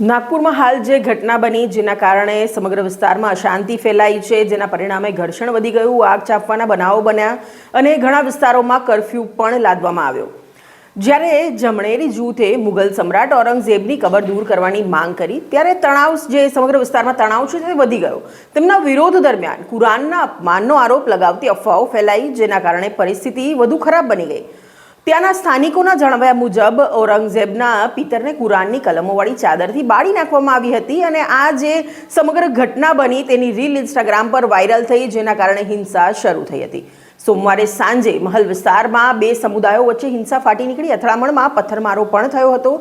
નાગપુરમાં હાલ જે ઘટના બની જેના કારણે સમગ્ર વિસ્તારમાં અશાંતિ ફેલાઈ છે, જેના પરિણામે ઘર્ષણ વધી ગયું, આગ ચાપવાના બનાવો બન્યા અને ઘણા વિસ્તારોમાં કરફ્યુ પણ લાદવામાં આવ્યો. જ્યારે જમણેરી જૂથે મુઘલ સમ્રાટ ઔરંગઝેબની કબર દૂર કરવાની માંગ કરી, ત્યારે તણાવ જે સમગ્ર વિસ્તારમાં તણાવ છે તે વધી ગયો. તેમના વિરોધ દરમિયાન કુરાનના અપમાનનો આરોપ લગાવતી અફવાઓ ફેલાઈ, જેના કારણે પરિસ્થિતિ વધુ ખરાબ બની ગઈ. ત્યાંના સ્થાનિકોના જણાવ્યા મુજબ, ઔરંગઝેબના પિતરને કુરાનની કલમોવાળી ચાદરથી બાળી નાખવામાં આવી હતી અને આ જે સમગ્ર ઘટના બની તેની રીલ ઇન્સ્ટાગ્રામ પર વાયરલ થઈ, જેના કારણે હિંસા શરૂ થઈ હતી. સોમવારે સાંજે મહલ વિસ્તારમાં બે સમુદાયો વચ્ચે હિંસા ફાટી નીકળી. અથડામણમાં પથ્થરમારો પણ થયો હતો,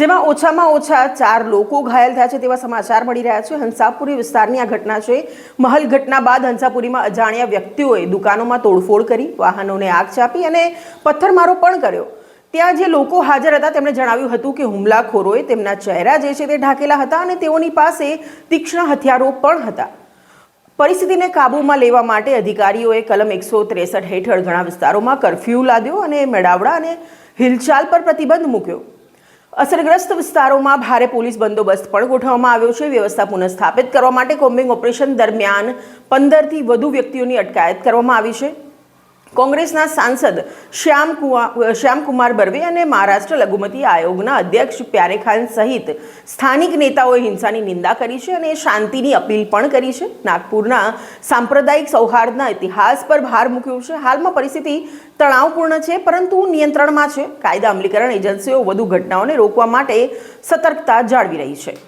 જેમાં ઓછામાં ઓછા ચાર લોકો ઘાયલ થયા છે તેવા સમાચાર મળી રહ્યા છે. હંસાપુરી વિસ્તારની આ ઘટના છે. મહલ ઘટના બાદ હંસાપુરીમાં અજાણ્યા વ્યક્તિઓએ દુકાનોમાં તોડફોડ કરી, વાહનોને આગ ચાપી અને પથ્થરમારો પણ કર્યો. ત્યાં જે લોકો હાજર હતા તેમણે જણાવ્યું હતું કે હુમલાખોરોએ તેમના ચહેરા જે છે તે ઢાંકેલા હતા અને તેઓની પાસે તીક્ષ્ણ હથિયારો પણ હતા. પરિસ્થિતિને કાબૂમાં લેવા માટે અધિકારીઓએ કલમ એકસો ત્રેસઠ હેઠળ ઘણા વિસ્તારોમાં કરફ્યુ લાદ્યો અને મેળાવડા અને હિલચાલ પર પ્રતિબંધ મૂક્યો. અસરગ્રસ્ત વિસ્તારોમાં ભારે પોલીસ બંદોબસ્ત પણ ગોઠવવામાં આવ્યો છે. વ્યવસ્થા પુનઃસ્થાપિત કરવા માટે કોમ્બિંગ ઓપરેશન દરમિયાન પંદરથી વધુ વ્યક્તિઓની અટકાયત કરવામાં આવી છે. કોંગ્રેસના સાંસદ શ્યામ કુવા શ્યામકુમાર બર્વે અને મહારાષ્ટ્ર લઘુમતી આયોગના અધ્યક્ષ પ્યારે ખાન સહિત સ્થાનિક નેતાઓએ હિંસાની નિંદા કરી છે અને શાંતિની અપીલ પણ કરી છે. નાગપુરના સાંપ્રદાયિક સૌહાર્દના ઇતિહાસ પર ભાર મૂક્યો છે. હાલમાં પરિસ્થિતિ તણાવપૂર્ણ છે, પરંતુ નિયંત્રણમાં છે. કાયદા અમલીકરણ એજન્સીઓ વધુ ઘટનાઓને રોકવા માટે સતર્કતા જાળવી રહી છે.